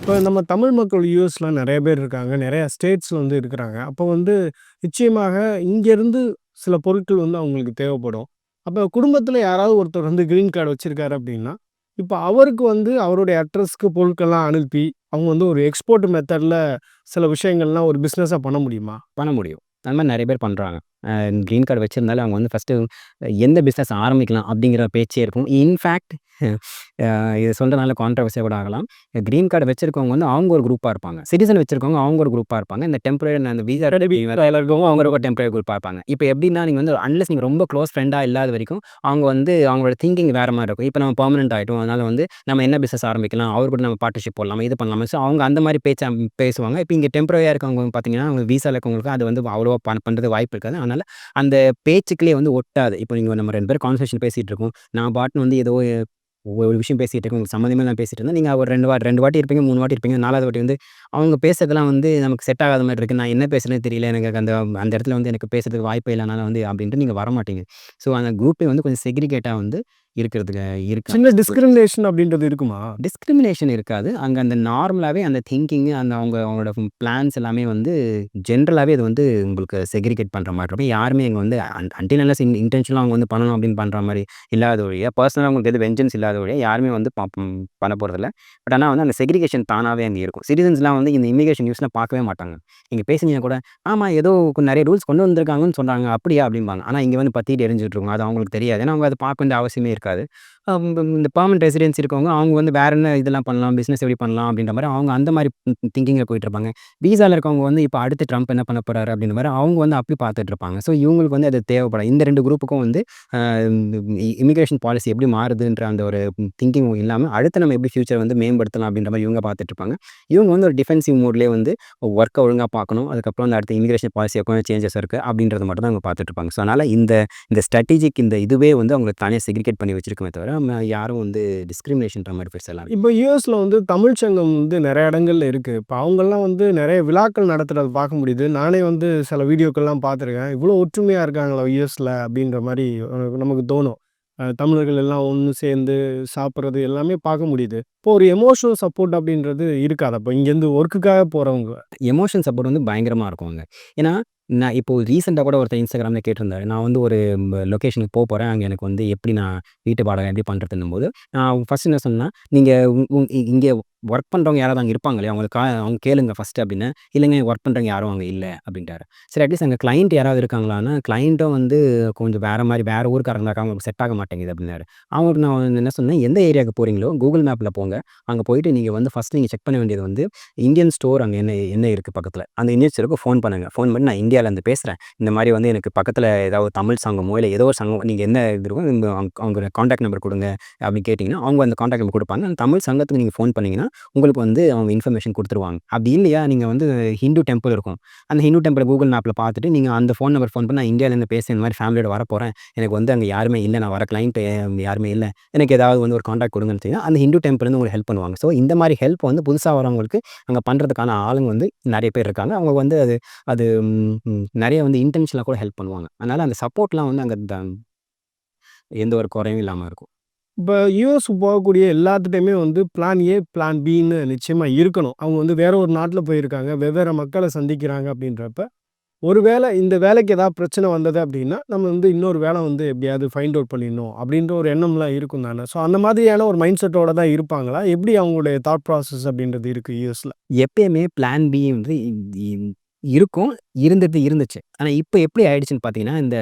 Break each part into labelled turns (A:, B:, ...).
A: இப்போ நம்ம தமிழ் மக்கள் யூஎஸ்லாம் நிறைய பேர் இருக்காங்க. நிறையா ஸ்டேட்ஸில் வந்து இருக்கிறாங்க. அப்போ வந்து நிச்சயமாக இங்கேருந்து சில பொருட்கள் வந்து அவங்களுக்கு தேவைப்படும். அப்போ குடும்பத்தில் யாராவது ஒருத்தர் வந்து க்ரீன் கார்டு வச்சுருக்காரு அப்படின்னா, இப்போ அவருக்கு வந்து அவருடைய அட்ரஸ்க்கு பொருட்கள்லாம் அனுப்பி, அவங்க வந்து ஒரு எக்ஸ்போர்ட் மெத்தடில் சில விஷயங்கள்லாம் ஒரு பிஸ்னஸாக பண்ண முடியுமா?
B: பண்ண முடியும். அந்த மாதிரி நிறைய பேர் பண்ணுறாங்க கிரீன் கார்டு வச்சிருந்தாலும் அவங்க வந்து ஃபர்ஸ்ட்டு எந்த பிசினஸ் ஆரம்பிக்கலாம் அப்படிங்கிற பேச்சே இருக்கும். இன்ஃபேக்ட் இது சொல்றதுனால கான்ட்ரோவர்சியா கூட ஆகலாம். கிரீன் கார்டு வச்சிருக்கவங்க வந்து அவங்க ஒரு குரூப்பா இருப்பாங்க. சிட்டிசன் வச்சிருக்கவங்க அவங்க ஒரு குரூப்பா இருப்பாங்க. இந்த டெம்பரரி அந்த விசா இருக்கவங்க அவங்க ஒரு டெம்பரரி குரூப்பா இருப்பாங்க. இப்ப எப்படின்னா நீங்க வந்து அன்லெஸ் நீங்க ரொம்ப க்ளோஸ் ஃப்ரெண்டா இல்லாத வரைக்கும், அவங்க வந்து அவங்களோட திங்கிங் வேற மாரி இருக்கும். இப்ப நம்ம பெர்மனன்ட் ஆயிட்டோம். அதனால வந்து நம்ம என்ன பிசினஸ் ஆரம்பிக்கலாம்? அவர் கூட நம்ம பார்ட்னர்ஷிப் போடலாமா? இது பண்ணலாமா? ஸோ அவங்க அந்த மாரி பேச்ச பேசுவாங்க. இப்ப இங்க டெம்பரரியா இருக்கவங்க பார்த்தீங்கன்னா, அவங்க விசால இருக்கவங்களுக்கு அது வந்து அவ்வளவா பண் பண்றது வாய்ப்பு இருக்காது. அதனால அந்த பேச்சுக்களே வந்து ஒட்டாது. இப்போ நீங்க நம்ம ரெண்டு பேரும் கான்வர்சேஷன் பேசிட்டு இருக்கோம். நான் பாட்டுன்னு வந்து ஏதோ ஒரு விஷயம் பேசிட்டு இருக்கோம் உங்களுக்கு சம்மந்தமே இல்லாம பேசிட்டு இருந்தேன். நீங்க ஒரு ரெண்டு வாட்டி ரெண்டு வாட்டி இருப்பீங்க, மூணு வாட்டி இருப்பீங்க. நாலாவது வாட்டி வந்து அவங்க பேசுறதெல்லாம் வந்து நமக்கு செட் ஆகாத மாதிரி இருக்கு. நான் என்ன பேசுறேன்னே தெரியல. எனக்கு அந்த அந்த இடத்துல வந்து எனக்கு பேசுறதுக்கு வாய்ப்பு இல்ல. வந்து அப்படின்ட்டு நீங்க வரமாட்டீங்க. ஸோ அந்த குரூப்பே வந்து கொஞ்சம் செக்ரிகேட்டாக வந்து இருக்கிறதுக்கு இருக்கு.
A: சின்ன டிஸ்கிரிமினேஷன் அப்படின்றது இருக்குமா?
B: டிஸ்கிரிமினேஷன் இருக்காது. அங்க அந்த நார்மலாவே அந்த திங்கிங் அந்த அவங்க அவங்களோட பிளான்ஸ் எல்லாமே வந்து ஜென்ரலாவே அது வந்து உங்களுக்கு செக்ரிகேட் பண்ற மாரி இருக்கும். யாருமே இங்க வந்து அன் அன்டில் அன்லெஸ் இன் இன்டென்ஷனலா அவங்க வந்து பண்ணணும் அப்படின்னு பண்ற மாரி இல்லாத ஒழிய, பர்சனலா அவங்களுக்கு எதுவும் வெஞ்சன்ஸ் இல்லாத ஒழிய யாருமே வந்து பண்ண போறதில்ல. பட் ஆனா வந்து அந்த செக்ரிகேஷன் தானாவே அங்க இருக்கும். சிட்டிசன்ஸ்லாம் வந்து இந்த இமிகிரேஷன் நியூஸ்லாம் பார்க்கவே மாட்டாங்க. நீங்க பேசுனீங்கன்னா கூட, ஆமா ஏதோ நெறைய ரூல்ஸ் கொண்டு வந்திருக்காங்கன்னு சொல்றாங்க. அப்படியா? அப்படிம்பாங்க. ஆனா இங்க வந்து பத்திட்டு எரிஞ்சுட்டு இருக்கும். அது அவங்களுக்கு தெரியாது. ஏன்னா அவங்க அத பார்க்க வேண்டிய அவசியமே இருக்காது. இந்த பெர்மனன்ட் ரெசிடென்சி இருக்கவங்க, அவங்க வந்து வேற என்ன இதெல்லாம் பண்ணலாம், பிஸ்னஸ் எப்படி பண்ணலாம் அப்படின்ற மாதிரி அவங்க அந்த மாதிரி திங்கிங்கில் போயிட்டு இருப்பாங்க. விசால இருக்கவங்க வந்து இப்போ அடுத்து ட்ரம்ப் என்ன பண்ண போறாரு அப்படின்ற மாதிரி அவங்க வந்து அப்படி பார்த்துட்டு இருப்பாங்க. ஸோ இவங்களுக்கு வந்து அது தேவைப்படும் இந்த ரெண்டு குரூப்புக்கும் வந்து இமிகிரேஷன் பாலிசி எப்படி மாறுதுன்ற அந்த ஒரு திங்கிங் இல்லாமல் அடுத்து நம்ம எப்படி ஃபியூச்சர் வந்து மேம்படுத்தலாம் அப்படின்ற மாதிரி இவங்க பார்த்துட்டு இருப்பாங்க. இவங்க வந்து ஒரு டிஃபென்சிவ் மோட்லேயே வந்து ஒர்க்க ஒழுங்காக பார்க்கணும். அதுக்கப்புறம் அந்த அடுத்த இமிகிரேஷன் பாலிசி எப்பவும் சேஞ்சஸ் இருக்கு அப்படின்றத மட்டும் தான் அவங்க பார்த்துட்டு இருப்பாங்க. ஸோ அதனால் இந்த இந்த ஸ்ட்ராட்டஜிக் இந்த இதுவே வந்து அவங்களுக்கு தனியாக செக்ரிகேட் பண்ணி வச்சிருக்குமே தவிர, யாரும் வந்து டிஸ்கிரிமினேஷன்ற மாதிரி பேசலாம் எல்லாம்
A: இப்போ யூஎஸில் வந்து தமிழ் சங்கம் வந்து நிறைய இடங்கள்ல இருக்குது இப்போ அவங்கெல்லாம் வந்து நிறைய விழாக்கள் நடத்துகிறத பார்க்க முடியுது. நானே வந்து சில வீடியோக்கள்லாம் பார்த்துருக்கேன். இவ்வளோ ஒற்றுமையாக இருக்காங்களா யூஎஸில் அப்படின்ற மாதிரி நமக்கு தோணும். தமிழர்கள் எல்லாம் ஒன்று சேர்ந்து சாப்பிட்றது எல்லாமே பார்க்க முடியுது. இப்போ ஒரு எமோஷனல் சப்போர்ட் அப்படின்றது இருக்காது அப்போ இங்கேருந்து ஒர்க்குக்காக போகிறவங்க
B: எமோஷன் சப்போர்ட் வந்து பயங்கரமாக இருக்கும் அங்கே ஏன்னா, நான் இப்போ ரீசெண்டாக கூட ஒருத்தர் இன்ஸ்டாகிராமில் கேட்டிருந்தாரு. நான் வந்து ஒரு லொகேஷனுக்கு போகிறேன் அங்கே எனக்கு வந்து எப்படி நான் வீட்டு பாடம் எப்படி பண்ணுறதுன்னும் போது நான் ஃபஸ்ட் என்ன சொன்னால் நீங்கள் இங்கே ஒர்க் பண்ணுறவங்க யாராவது அங்கே இருப்பாங்க இல்லையா? அவங்களுக்கு அவங்க கேளுங்க ஃபர்ஸ்ட்டு அப்படின்னு இல்லைங்க ஒர்க் பண்ணுறவங்க யாரும் அங்கே இல்லை அப்படின்ட்டாரு. சரி அட்லீஸ்ட் அங்கே கிளைண்ட் யாராவது இருக்காங்களான்னா, கிளைண்ட்டும் வந்து கொஞ்சம் வேறு மாதிரி வேறு ஊருக்காரங்க இருக்காங்க. அவங்களுக்கு செட் ஆக மாட்டேங்குது அப்படின்னாரு. அவங்க நான் என்ன சொன்னேன், எந்த ஏரியாவுக்கு போகிறீங்களோ கூகுள் மேப்பில் போங்க. அங்கே போயிட்டு நீங்கள் வந்து ஃபர்ஸ்ட் நீங்கள் செக் பண்ண வேண்டியது வந்து இந்தியன் ஸ்டோர் அங்கே என்ன என்ன இருக்குது பக்கத்தில் அந்த இந்தியன் ஸ்டோருக்கு ஃபோன் பண்ணுங்கள் ஃபோன் பண்ணி நான் இந்தியாவிலேருந்து பேசுகிறேன் இந்த மாதிரி வந்து எனக்கு பக்கத்தில் ஏதாவது தமிழ் சங்கமோ, இல்லை ஏதோ ஒரு சங்கம் நீங்கள் என்ன இது இருக்கோ அவங்க அவங்க கான்டாக்ட் நம்பர் கொடுங்க அப்படின்னு கேட்டிங்கன்னா அவங்க அந்த கான்டாக்ட் நம்பர் கொடுப்பாங்க அந்த தமிழ் சங்கத்துக்கு நீங்கள் ஃபோன் பண்ணிங்கன்னா உங்களுக்கு வந்து அவங்க இன்ஃபர்மேஷன் கொடுத்துருவாங்க அப்படி இல்லையா, நீங்கள் வந்து ஹிந்து டெம்பிள் இருக்கும். அந்த ஹிந்து டெம்பிள் கூகுள் மேப்பில் பார்த்துட்டு, நீங்கள் அந்த ஃபோன் நம்பர் ஃபோன் பண்ணி நான் இந்தியாவிலேருந்து பேச இந்த மாதிரி ஃபேமிலியோட வர போகிறேன் எனக்கு வந்து அங்கே யாருமே இல்லை நான் வர கிளையன்ட் யாருமே இல்லை எனக்கு ஏதாவது வந்து ஒரு காண்டாக்ட் கொடுங்கன்னு சொன்னீங்கன்னா, அந்த ஹிந்து டெம்பிள் வந்து உங்களுக்கு ஹெல்ப் பண்ணுவாங்க. ஸோ இந்த மாதிரி ஹெல்ப் வந்து புதுசாக வரவங்களுக்கு அங்கே பண்ணுறதுக்கான ஆளுங்க வந்து நிறைய பேர் இருக்காங்க. அவங்க வந்து அது அது நிறைய வந்து இன்டென்ஷனாக கூட ஹெல்ப் பண்ணுவாங்க. அதனால் அந்த சப்போர்ட்லாம் வந்து அங்கே த எந்த ஒரு குறையும் இல்லாமல் இருக்கும்.
A: இப்போ யூஎஸ் போகக்கூடிய எல்லாத்துட்டையுமே வந்து பிளான் ஏ, பிளான் பின்னு நிச்சயமாக இருக்கணும். அவங்க வந்து வேற ஒரு நாட்டில் போயிருக்காங்க. வெவ்வேறு மக்களை சந்திக்கிறாங்க அப்படின்றப்ப, ஒருவேளை இந்த வேலைக்கு ஏதாவது பிரச்சனை வந்தது அப்படின்னா, நம்ம வந்து இன்னொரு வேலை வந்து எப்படியாவது ஃபைண்ட் அவுட் பண்ணிடணும் அப்படின்ற ஒரு எண்ணம்லாம் இருக்கும் தானே. ஸோ அந்த மாதிரியான ஒரு மைண்ட் செட்டோட தான் இருப்பாங்களா? எப்படி அவங்களுடைய தாட் ப்ராசஸ் அப்படின்றது இருக்குது யூஎஸில்
B: எப்பயுமே பிளான் பி வந்து இருக்கும். இருந்தது இருந்துச்சு. ஆனால் இப்போ எப்படி ஆயிடுச்சுன்னு பார்த்தீங்கன்னா, இந்த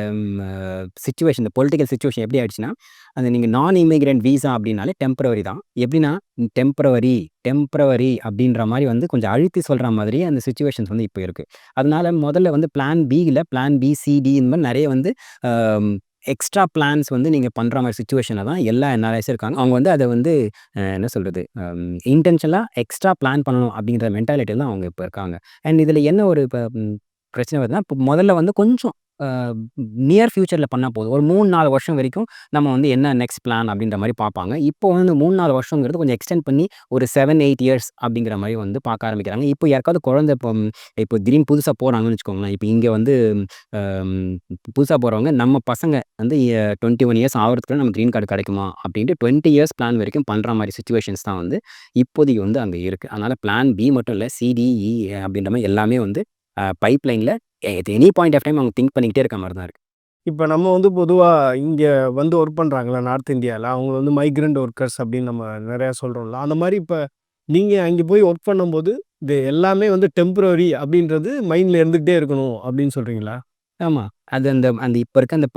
B: சுச்சுவேஷன் இந்த பொலிட்டிக்கல் சுச்சுவேஷன் எப்படி ஆயிடுச்சுன்னா, அது நீங்கள் நான் இமிகிரன்ட் வீசா அப்படின்னாலே டெம்பரவரி தான். எப்படின்னா டெம்பரவரி டெம்பரவரி அப்படின்ற மாதிரி வந்து கொஞ்சம் அழுத்தி சொல்கிற மாதிரி அந்த சுச்சுவேஷன்ஸ் வந்து இப்போ இருக்குது அதனால் முதல்ல வந்து பிளான் பில பிளான் பி, சிடி இந்த மாதிரி நிறைய வந்து எக்ஸ்ட்ரா பிளான்ஸ் வந்து நீங்கள் பண்ணுற மாதிரி சுச்சுவேஷனில் தான் எல்லா என்ஆர்ஐஸும் இருக்காங்க. அவங்க வந்து அதை வந்து என்ன சொல்கிறது இன்டென்ஷனலாக எக்ஸ்ட்ரா பிளான் பண்ணணும் அப்படிங்கிற மென்டாலிட்டியில் தான் அவங்க இப்போ இருக்காங்க. அண்ட் இதில் என்ன ஒரு இப்போ பிரச்சனை வருதுன்னா, இப்போ முதல்ல வந்து கொஞ்சம் நியர் ஃபியூச்சரில் பண்ணால் போதும். ஒரு மூணு நாலு வருஷம் வரைக்கும் நம்ம வந்து என்ன நெக்ஸ்ட் பிளான் அப்படின்ற மாதிரி பார்ப்பாங்க. இப்போ வந்து மூணு நாலு வருஷங்கிறது கொஞ்சம் எக்ஸ்டெண்ட் பண்ணி ஒரு செவன் எயிட் இயர்ஸ் அப்படிங்கிற மாதிரி வந்து பார்க்க ஆரம்பிக்கிறாங்க. இப்போ யாருக்காவது குழந்தை இப்போ இப்போ திடீர்னு புதுசாக போகிறாங்கன்னு வச்சுக்கோங்களேன். இப்போ இங்கே வந்து புதுசாக போகிறவங்க நம்ம பசங்க வந்து டுவெண்ட்டி ஒன் இயர்ஸ் ஆகிறதுக்குள்ள நம்ம க்ரீன் கார்டு கிடைக்குமா அப்படின்ட்டு டுவெண்ட்டி இயர்ஸ் பிளான் வரைக்கும் பண்ணுற மாதிரி சுச்சுவேஷன்ஸ் தான் வந்து இப்போதைக்கு வந்து அங்கே இருக்குது அதனால் பிளான் பி மட்டும் இல்லை சிடிஇ e, அப்படின்ற மாதிரி எல்லாமே வந்து பைப்லைனில் எனி பாயிண்ட் ஆஃப் டைம் அவங்க திங்க் பண்ணிக்கிட்டே இருக்க மாதிரி தான் இருக்குது
A: இப்போ நம்ம வந்து பொதுவாக இங்கே வந்து ஒர்க் பண்ணுறாங்களா நார்த் இந்தியாவில் அவங்க வந்து மைக்ரண்ட் ஒர்க்கர்ஸ் அப்படின்னு நம்ம நிறையா சொல்கிறோம்ல அந்த மாதிரி இப்போ நீங்கள் அங்கே போய் ஒர்க் பண்ணும்போது இது எல்லாமே வந்து டெம்ப்ரவரி அப்படின்றது மைண்டில் இருந்துக்கிட்டே இருக்கணும் அப்படின்னு சொல்கிறீங்களா
B: ஆமாம் அது அந்த அந்த இப்போ இருக்க அந்த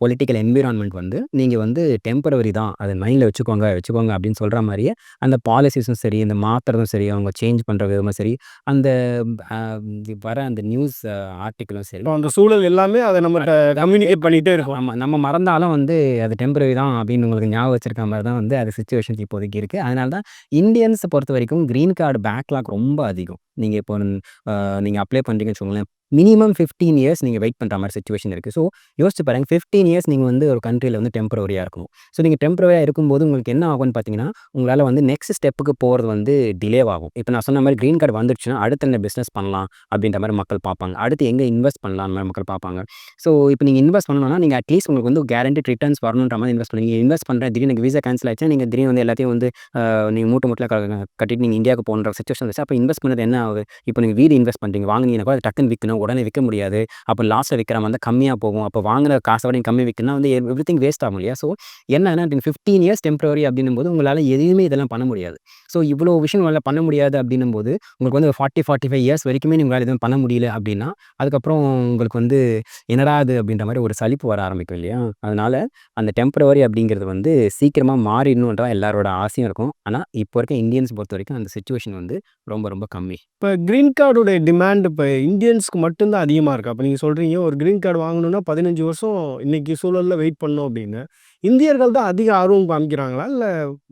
B: பொலிட்டிக்கல் என்விரான்மெண்ட் வந்து நீங்கள் வந்து டெம்பரவரி தான். அது மைண்டில் வச்சுக்கோங்க வச்சுக்கோங்க அப்படின்னு சொல்கிற மாதிரியே அந்த பாலிசிஸும் சரி இந்த மாற்றுறதும் சரி அவங்க சேஞ்ச் பண்ணுற விதமும் சரி அந்த வர அந்த நியூஸ் ஆர்டிக்கிளும் சரி.
A: அந்த சூழல் எல்லாமே அதை நம்ம கம்யூனிகேட் பண்ணிகிட்டே இருக்கோம்.
B: ஆமாம் நம்ம மறந்தாலும் வந்து அது டெம்பரரி தான் அப்படின்னு உங்களுக்கு ஞாபகம் வச்சிருக்க மாதிரி தான் வந்து அது சுச்சுவேஷன்ஸ் இப்போதைக்கு இருக்குது அதனால தான் இந்தியன்ஸை பொறுத்த வரைக்கும் க்ரீன் கார்டு பேக்லாக் ரொம்ப அதிகம். நீங்கள் இப்போ நீங்கள் அப்ளை பண்ணுறீங்கன்னு வச்சுக்கோங்களேன் மினிமம் ஃபிஃப்டீன் இயர்ஸ் நீங்கள் வெயிட் பண்ணுற மாதிரி சுச்சுவேஷன் இருக்குது ஸோ யோசிச்சு பாருங்க. ஃபிஃப்டீன் இயர்ஸ் நீங்கள் வந்து ஒரு கண்ட்ரியில் வந்து டெம்பரவரியாக இருக்கணும். ஸோ நீங்கள் டெம்பரவரியாக இருக்கும்போது உங்களுக்கு என்ன ஆகும்னு பார்த்தீங்கன்னா உங்களால் வந்து நெக்ஸ்ட் ஸ்டெப்புக்கு போகிறது வந்து டிலே ஆகும். இப்போ நான் சொன்ன மாதிரி க்ரீன் கார்டு வந்துடுச்சுன்னா அடுத்த என்ன பிஸ்னஸ் பண்ணலாம் அப்படின்ற மாதிரி மக்கள் பார்ப்பாங்க. அடுத்து எங்கே இன்வெஸ்ட் பண்ணலாம் மாதிரி மக்கள் பார்ப்பாங்க. ஸோ இப்போ நீங்கள் இன்வெஸ்ட் பண்ணணும்னா நீங்கள் அட்லீஸ்ட் உங்களுக்கு வந்து கேரண்டி ரிட்டர்ன்ஸ் வரணுன்ற மாதிரி இன்வெஸ்ட் பண்ணுவீங்க இன்வெஸ்ட் பண்ணுற திடீர்னு எனக்கு வீசா கேன்சல் ஆச்சுன்னா நீங்கள் திடீர்னு வந்து எல்லாத்தையும் வந்து நீங்கள் மூட்டை மூட்டில் கட்டிட்டு நீங்கள் இந்தியாவுக்கு போகிற சுச்சுவேஷன் வச்சு அப்போ இன்வெஸ்ட் பண்ணது என்ன ஆகுது? இப்போ நீங்கள் வீடு இன்வெஸ்ட் பண்ணுறீங்க வாங்கினீங்கன்னா கூட அது டக்குன்னு விற்கணும் உடனே விற்க முடியாது. அப்போ லாஸ்ட்டில் விற்கிற மாதிரி கம்மியாக போகும். அப்போ வாங்குற காசை விட கம்மி விற்கணும்னா வந்து எவ்ரி திங் வேஸ்ட் ஆகும் இல்லையா? ஸோ என்னன்னா ஃபிஃப்டீன் இயர்ஸ் டெம்பரரி அப்படின்னும் போது உங்களால் எதுவுமே இதெல்லாம் பண்ண முடியாது. ஸோ இவ்வளோ விஷயம் உங்களால் பண்ண முடியாது அப்படின்னும் போது உங்களுக்கு வந்து ஃபார்ட்டி ஃபார்ட்டி ஃபைவ் இயர்ஸ் வரைக்குமே உங்களால் எதுவும் பண்ண முடியல அப்படின்னா அதுக்கப்புறம் உங்களுக்கு வந்து என்னடா அது அப்படின்ற மாதிரி ஒரு சலிப்பு வர ஆரம்பிக்கும் இல்லையா? அதனால் அந்த டெம்பரவரி அப்படிங்கிறது வந்து சீக்கிரமாக மாறிடணுன்றதான் எல்லாரோட ஆசையும் இருக்கும். ஆனால் இப்போ இருக்க இந்தியன்ஸ் பொறுத்த வரைக்கும் அந்த சுச்சுவேஷன் வந்து ரொம்ப ரொம்ப கம்மி.
A: இப்போ க்ரீன் கார்டோட டிமாண்ட் இப்போ இந்தியன்ஸ்க்கு மட்டும்தான் அதிகமாக இருக்குது அப்போ நீங்கள் சொல்கிறீங்க ஒரு க்ரீன் கார்டு வாங்கணுன்னா பதினஞ்சு வருஷம் இன்னைக்கு சூழலில் வெயிட் பண்ணோம் அப்படின்னு. இந்தியர்கள் தான் அதிக ஆர்வம் காமிக்கிறாங்களா? இல்லை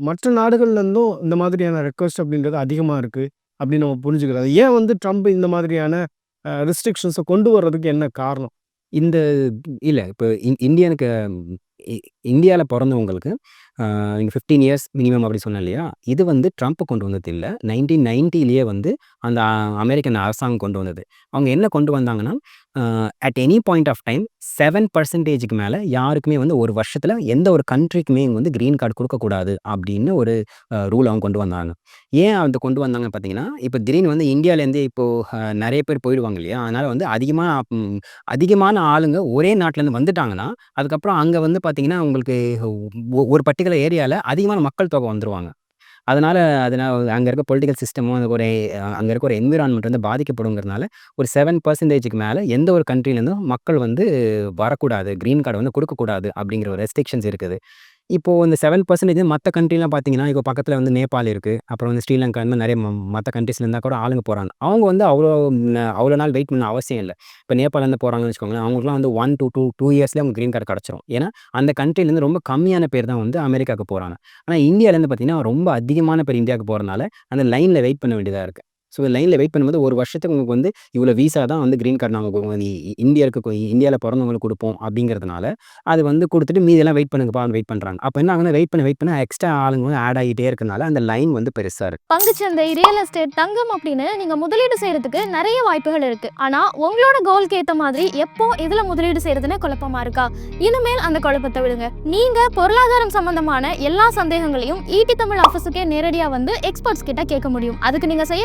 A: மற்ற நாடுகள்லேருந்தும் இந்த மாதிரியான ரெக்வஸ்ட் அப்படின்றது அதிகமாக இருக்குது அப்படின்னு நம்ம புரிஞ்சுக்கிறது ஏன் வந்து ட்ரம்ப் இந்த மாதிரியான ரெஸ்ட்ரிக்ஷன்ஸை கொண்டு வர்றதுக்கு என்ன காரணம்?
B: இந்த இல்லை இப்போ இந் இந்தியனுக்கு இந்தியாவில் பிறந்தவங்களுக்கு நீங்கள் ஃபிஃப்டீன் இயர்ஸ் மினிமம் அப்படி சொன்னேன் இல்லையா? இது வந்து ட்ரம்ப் கொண்டு வந்தது இல்லை. நைன்டீன் நைன்ட்டிலேயே வந்து அந்த அமெரிக்கன் அரசாங்கம் கொண்டு வந்தது. அவங்க என்ன கொண்டு வந்தாங்கன்னா at any point of time seven பர்சன்டேஜுக்கு மேலே யாருக்குமே வந்து ஒரு வருஷத்தில் எந்த ஒரு கண்ட்ரிக்குமே வந்து க்ரீன் கார்டு கொடுக்கக்கூடாது அப்படின்னு ஒரு ரூல் அவங்க கொண்டு வந்தாங்க. ஏன் அந்த கொண்டு வந்தாங்க பார்த்தீங்கன்னா இப்போ திடீர்னு வந்து இந்தியாவிலேருந்து இப்போது நிறைய பேர் போயிடுவாங்க இல்லையா? அதனால் வந்து அதிகமாக அதிகமான ஆளுங்க ஒரே நாட்டிலேருந்து வந்துட்டாங்கன்னா அதுக்கப்புறம் அங்கே வந்து பார்த்தீங்கன்னா உங்களுக்கு ஒ- ஒரு பர்டிகுலர் ஏரியாவில் அதிகமான மக்கள் தொகை வந்துருவாங்க. அதனால் அதனால் அங்கே இருக்க பொலிட்டிக்கல் சிஸ்டமும் அது ஒரு அங்கே இருக்க ஒரு என்விரான்மெண்ட் வந்து பாதிக்கப்படுங்கிறதுனால ஒரு செவன் பர்சன்டேஜுக்கு மேலே எந்த ஒரு கண்ட்ரிலேருந்தும் மக்கள் வந்து வரக்கூடாது க்ரீன் கார்டு வந்து கொடுக்கக்கூடாது அப்படிங்கிற ஒரு ரெஸ்ட்ரிக்ஷன்ஸ் இருக்குது. இப்போது இந்த செவன் பர்சன்டேஜ் மற்ற கண்ட்ரிலாம் பார்த்தீங்கன்னா இப்போ பக்கத்தில் வந்து நேபாள் இருக்குது அப்புறம் வந்து ஸ்ரீலங்கா இந்த நிறைய மற்ற கண்ட்ரீஸ்ல இருந்தால் கூட ஆளுங்க போகிறாங்க அவங்க வந்து அவ்வளோ அவ்வளோ நாள் வெயிட் பண்ண அவசியம் இல்லை. இப்போ நேபாளிலேருந்து போகிறாங்கன்னு வச்சுக்கோங்களேன் அவங்களுக்குலாம் வந்து ஒன் டூ டூ டூ இயர்ஸ்லேயே அவங்க க்ரீன் கார்டு கிடச்சிரும். ஏன்னா அந்த கண்ட்ரிலேருந்து ரொம்ப கம்மியான பேர் தான் வந்து அமெரிக்காவுக்கு போகிறாங்க ஆனால் இந்தியாவிலேருந்து பார்த்தீங்கன்னா ரொம்ப அதிகமான பேர் இந்தியாவுக்கு போகிறனால அந்த லைனில் வெயிட் பண்ண வேண்டியதாக இருக்குது ஸோ லைனில் வெயிட் பண்ணும்போது ஒரு வருஷத்துக்கு உங்களுக்கு வந்து இவ்வளோ வீசா தான் வந்து க்ரீன் கார்டு நாங்கள் இந்தியாவுக்கு இந்தியாவில் பிறந்தவங்களுக்கு கொடுப்போம் அப்படிங்கிறதுனால அது வந்து கொடுத்துட்டு மீதெல்லாம் வெயிட் பண்ணுங்கப்பா வெயிட் பண்ணுறாங்க அப்போ என்ன ஆகுனா வெயிட் பண்ண வெயிட் பண்ண எக்ஸ்ட்ரா ஆளுங்க வந்து ஆட் ஆகிட்டே இருக்கனால அந்த லைன் வந்து பெருசாக இருக்குது
C: பங்குச்சந்தை ரியல் எஸ்டேட் தங்கம் அப்படின்னு நீங்கள் முதலீடு செய்கிறதுக்கு நிறைய வாய்ப்புகள் இருக்குது ஆனால் உங்களோட கோல்க்கு ஏற்ற மாதிரி எப்போ இதில் முதலீடு செய்கிறதுனே குழப்பமா இருக்கா? இனிமேல் அந்த குழப்பத்தை விடுங்க. நீங்கள் பொருளாதாரம் சம்பந்தமான எல்லா சந்தேகங்களையும் ஈட்டி தமிழ் ஆஃபீஸுக்கே நேரடியாக வந்து எக்ஸ்பர்ட்ஸ் கிட்ட கேட்க முடியும். அதுக்கு நீங்கள் செய்ய